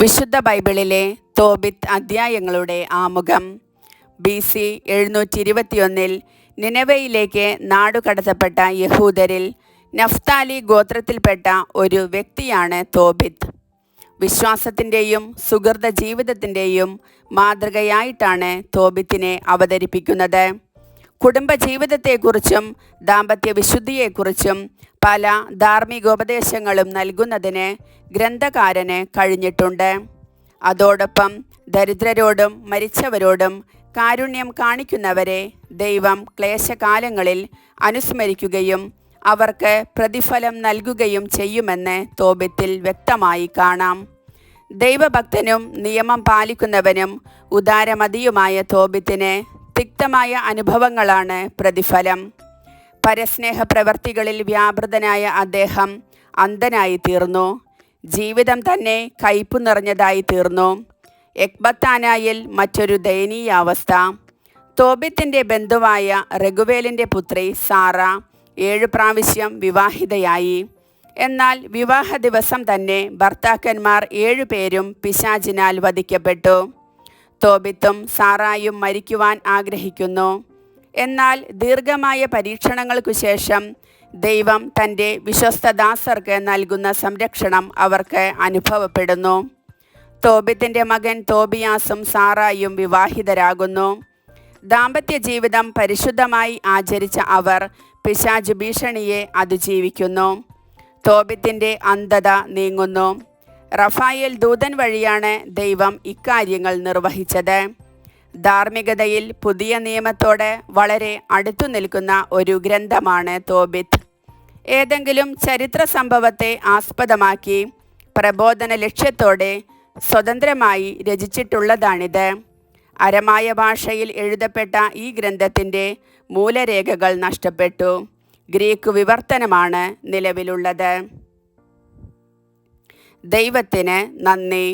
വിശുദ്ധ ബൈബിളിലെ തോബിത്ത് അധ്യായങ്ങളുടെ ആമുഖം. ബി സി എഴുന്നൂറ്റി ഇരുപത്തിയൊന്നിൽ നിനവയിലേക്ക് നാടുകടത്തപ്പെട്ട യഹൂദരിൽ നഫ്താലി ഗോത്രത്തിൽപ്പെട്ട ഒരു വ്യക്തിയാണ് തോബിത്ത്. വിശ്വാസത്തിന്റെയും സുഹൃത ജീവിതത്തിന്റെയും മാതൃകയായിട്ടാണ് തോബിത്തിനെ അവതരിപ്പിക്കുന്നത്. കുടുംബജീവിതത്തെക്കുറിച്ചും ദാമ്പത്യ വിശുദ്ധിയെക്കുറിച്ചും പല ധാർമ്മികോപദേശങ്ങളും നൽകുന്നതിന് ഗ്രന്ഥകാരന് കഴിഞ്ഞിട്ടുണ്ട്. അതോടൊപ്പം ദരിദ്രരോടും മരിച്ചവരോടും കാരുണ്യം കാണിക്കുന്നവരെ ദൈവം ക്ലേശകാലങ്ങളിൽ അനുസ്മരിക്കുകയും അവർക്ക് പ്രതിഫലം നൽകുകയും ചെയ്യുമെന്ന് തോബിത്തിൽ വ്യക്തമായി കാണാം. ദൈവഭക്തനും നിയമം പാലിക്കുന്നവനും ഉദാരമതിയുമായ തോബിത്തിന് തിക്തമായ അനുഭവങ്ങളാണ് പ്രതിഫലം. പരസ്നേഹ പ്രവർത്തികളിൽ വ്യാപൃതനായ അദ്ദേഹം അന്ധനായി തീർന്നു ജീവിതം തന്നെ കയ്പു നിറഞ്ഞതായി തീർന്നു എക്ബത്താനായിൽ മറ്റൊരു ദയനീയാവസ്ഥ. തോബിത്തിന്റെ ബന്ധുവായ രഘുവേലിന്റെ പുത്രി സാറ ഏഴു പ്രാവശ്യം വിവാഹിതയായി. എന്നാൽ വിവാഹ ദിവസം തന്നെ ഭർത്താക്കന്മാർ ഏഴുപേരും പിശാചിനാൽ വധിക്കപ്പെട്ടു. തോബിത്തും സാറായും മരിക്കുവാൻ ആഗ്രഹിക്കുന്നു. എന്നാൽ ദീർഘമായ പരീക്ഷണങ്ങൾക്കു ശേഷം ദൈവം തന്റെ വിശ്വസ്തദാസർക്ക് നൽകുന്ന സംരക്ഷണം അവർക്ക് അനുഭവപ്പെടുന്നു. തോബിത്തിന്റെ മകൻ തോബിയാസും സാറായും വിവാഹിതരാകുന്നു. ദാമ്പത്യ ജീവിതം പരിശുദ്ധമായി ആചരിച്ച അവർ പിശാജ് ഭീഷണിയെ അതിജീവിക്കുന്നു. തോബിത്തിന്റെ അന്ധത നീങ്ങുന്നു. റഫായേൽ ദൂതൻ വഴിയാണ് ദൈവം ഇക്കാര്യങ്ങൾ നിർവഹിച്ചത്. ധാർമ്മികതയിൽ പുതിയ നിയമത്തോടെ വളരെ അടുത്തു നിൽക്കുന്ന ഒരു ഗ്രന്ഥമാണ് തോബിത്ത്. ഏതെങ്കിലും ചരിത്ര സംഭവത്തെ ആസ്പദമാക്കി പ്രബോധന ലക്ഷ്യത്തോടെ സ്വതന്ത്രമായി രചിച്ചിട്ടുള്ളതാണിത്. അരമായ ഭാഷയിൽ എഴുതപ്പെട്ട ഈ ഗ്രന്ഥത്തിന്റെ മൂലരേഖകൾ നഷ്ടപ്പെട്ടു. ഗ്രീക്ക് വിവർത്തനമാണ് നിലവിലുള്ളത്. ദൈവത്തിന് നന്ദി.